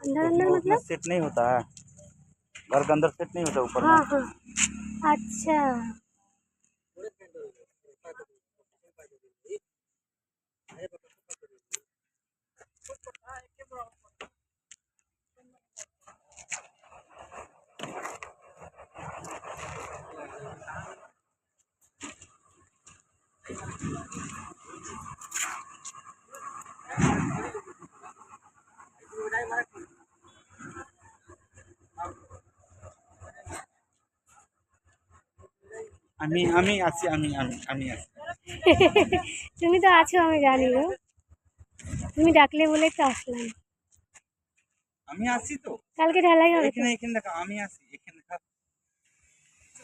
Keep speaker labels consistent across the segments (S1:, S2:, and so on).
S1: अंदर अंदर मतलब?
S2: सेट नहीं होता है। घर के अंदर सेट नहीं होता ऊपर
S1: हाँ हाँ। अच्छा।
S2: আমি আমি আছি আমি আমি আমি আছি
S1: তুমি তো আছো আমি জানি গো তুমি ডাকলে বলে তো আসলাম
S2: আমি আছি তো
S1: কালকে ঢালাই হবে তো?
S2: এখানে এখানে দেখো আমি আছি এখানে দেখো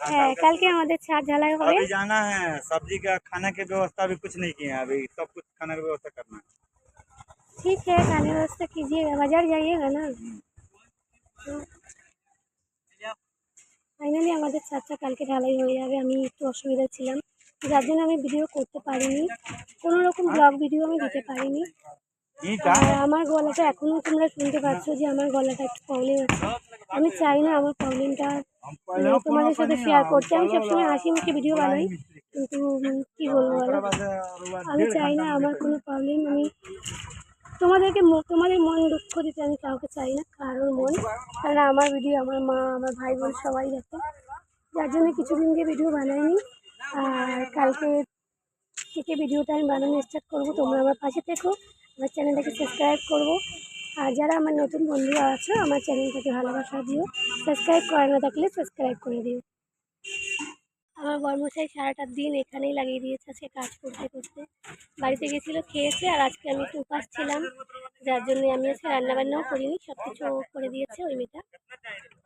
S1: হ্যাঁ কালকে আমাদের ছাদ ঢালাই হবে
S2: अभी जाना है सब्जी का खाने की व्यवस्था अभी कुछ नहीं किए हैं अभी सब कुछ खाने की व्यवस्था करना है
S1: ठीक है खाने व्यवस्था कीजिएगा बाजार जाइएगा ना ফাইনালি আমাদের চারটা কালকে ঢালাই হয়ে যাবে আমি একটু অসুবিধা ছিলাম। যার জন্য আমি ভিডিও করতে পারিনি। কোনো রকম ব্লগ ভিডিও আমি দিতে পারিনি। আমার গলাটা এখনও তোমরা শুনতে পাচ্ছ যে আমার গলাটা একটু প্রবলেম আছে। আমি চাই না আমার প্রবলেমটা তোমাদের সাথে শেয়ার করতে। আমি সবসময় হাসি মুখে ভিডিও বানাই কিন্তু কী বলব আমি চাই না আমার কোনো প্রবলেম আমি তোমাদেরকে তোমাদের মন দুঃখ দিতে আমি কাউকে চাই না, কারোর মন। কারণ আমার ভিডিও আমার মা, আমার ভাই বোন সবাই দেখে। যার জন্য কিছুদিন দিয়ে ভিডিও বানাইনি। আর কালকে থেকে ভিডিওটা আমি বানানো স্টার্ট করব। তোমরা আমার পাশে থেকো। আমার চ্যানেলটাকে সাবস্ক্রাইব করব। আর যারা আমার নতুন বন্ধুরা আছো, আমার চ্যানেলটাকে ভালোবাসা দিও। সাবস্ক্রাইব করে না থাকলে সাবস্ক্রাইব করে দিও। আমার বর্মশাই সারাটা দিন এখানেই লাগিয়ে দিয়েছে, আজকে কাজ করতে করতে। বাড়িতে গেছিল, খেয়েছে আর আজকে আমি একটু উপাস ছিলাম। যার জন্য আমি আজকে রান্নাবান্নাও করিনি সব কিছু করে দিয়েছে ওই মেয়েটা।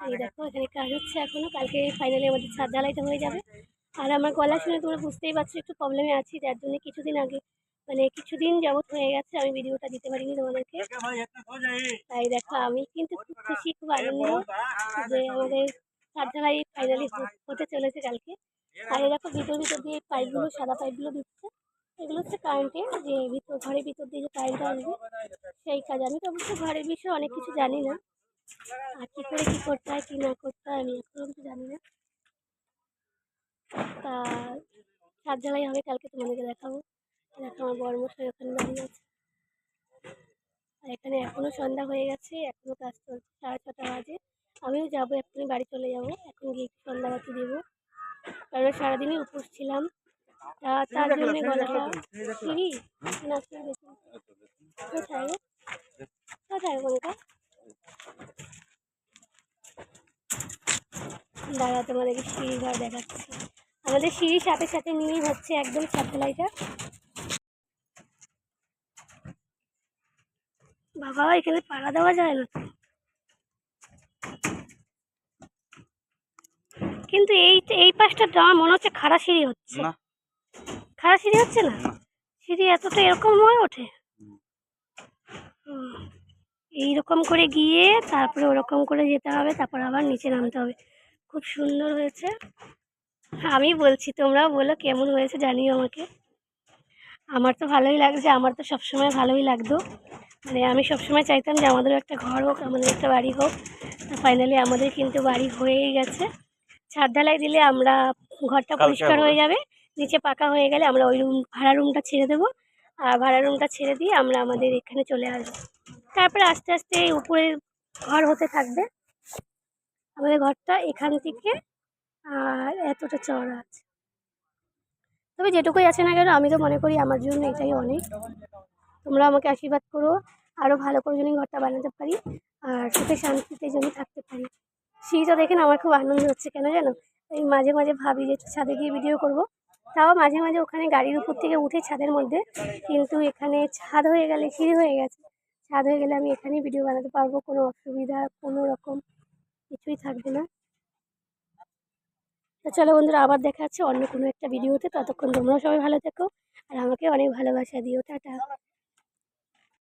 S1: এই দেখো, এখানে কাজ হচ্ছে এখনও কালকে ফাইনালি আমাদের ছাদ ঢালাইটা হয়ে যাবে। আর আমার গলা শুনে তোমরা বুঝতেই পারছ, একটু প্রবলেমে আছি, যার জন্য কিছুদিন আগে মানে কিছুদিন যাবত হয়ে গেছে, আমি ভিডিওটা দিতে পারিনি তোমাদেরকে। তাই দেখো, আমি কিন্তু খুব খুশি, খুব আনন্দ যে আমাদের ছাদ ঢালাই ফাইনালি হতে চলেছে কালকে। আর দেখো, ভিতর ভিতর দিয়ে পাইপগুলো সাদা পাইপগুলো দিচ্ছে। এগুলো হচ্ছে কারেন্টের যে ভিতর, ঘরের ভিতর দিয়ে যে কারেন্টটা আসবে, সেই কাজ। আমি তো অবশ্য ঘরের বিষয়ে অনেক কিছু জানি না। আর কী করে কী করতে হয়, কী না করতে হয়, আমি এখনও কিছু জানি না। তা ছাদ ঢালাই হবে, কালকে তোমাদেরকে দেখাবো। দেখো, আমার বড় মশাই ওখানে দাঁড়িয়ে আছে। আর এখানে এখনও সন্ধ্যা হয়ে গেছে এখনও কাজ চলছে সাড়ে ছটা বাজে। আমিও যাব, এক্ষুনি বাড়ি চলে যাব। এখন গিয়ে সন্ধ্যাবাতি দেবো। কারণ সারাদিনই উপোস ছিলাম। তা তার জন্য গলাটা সিঁড়ি না সিঁড়ি কোথায় কোথায় গঙ্কা দাঁড়া তোমাদেরকে সিঁড়ি ঘর দেখাচ্ছি। আমাদের সিঁড়ির সাথে সাথে নিয়েই হচ্ছে একদম ছাতলাইটা বাবা এখানে পাড়া দেওয়া যায় না? কিন্তু এই এই পাশটা মনে হচ্ছে খাড়া সিঁড়ি হচ্ছে।
S2: না।
S1: খাড়া সিঁড়ি হচ্ছে না। সিঁড়ি এতটা এরকম হয়ে ওঠে। এইরকম করে গিয়ে তারপরে ওরকম করে যেতে হবে তারপর আবার নিচে নামতে হবে। খুব সুন্দর হয়েছে। আমি বলছি তোমরাও বলো কেমন হয়েছে জানিও আমাকে। আমার তো ভালোই লাগছে আমার তো সবসময় ভালোই লাগতো। মানে আমি সবসময় চাইতাম যে আমাদেরও একটা ঘর হোক আমাদের একটা বাড়ি হোক। তো ফাইনালি আমাদের কিন্তু বাড়ি হয়েই গেছে। ছাদ ঢালাই দিলে আমরা ঘরটা পরিষ্কার হয়ে যাবে। নিচে পাকা হয়ে গেলে আমরা ওই রুম ভাড়া রুমটা ছেড়ে দেবো। আর ভাড়া রুমটা ছেড়ে দিয়ে আমরা আমাদের এখানে চলে আসব। তারপরে আস্তে আস্তে এই উপরে ঘর হতে থাকবে। আমাদের ঘরটা এখান থেকে, আর এতটা চওড়া আছে। তবে যেটুকুই আছে না কেন, আমি তো মনে করি আমার জন্য এটাই অনেক। তোমরা আমাকে আশীর্বাদ করো আরও ভালো করে যেন ঘরটা বানাতে পারি, আর সুখে শান্তিতে যেন থাকতে পারি। সিঁড়িটা দেখে না আমার খুব আনন্দ হচ্ছে, কেন জানো? এই মাঝে মাঝে ভাবি যে ছাদে গিয়ে ভিডিও করব। তাও মাঝে মাঝে ওখানে গাড়ির উপর থেকে উঠে ছাদের মধ্যে। কিন্তু এখানে ছাদ হয়ে গেলে সিঁড়ি হয়ে গেছে। ছাদ হয়ে গেলে আমি এখানেই ভিডিও বানাতে পারব, কোনো অসুবিধা, কোনো রকম কিছুই থাকবে না। তো চলো বন্ধুরা, আবার দেখা যাচ্ছে অন্য কোনো একটা ভিডিওতে ততক্ষণ তোমরাও সবাই ভালো থেকো, আর আমাকে অনেক ভালোবাসা দিও। টাটা।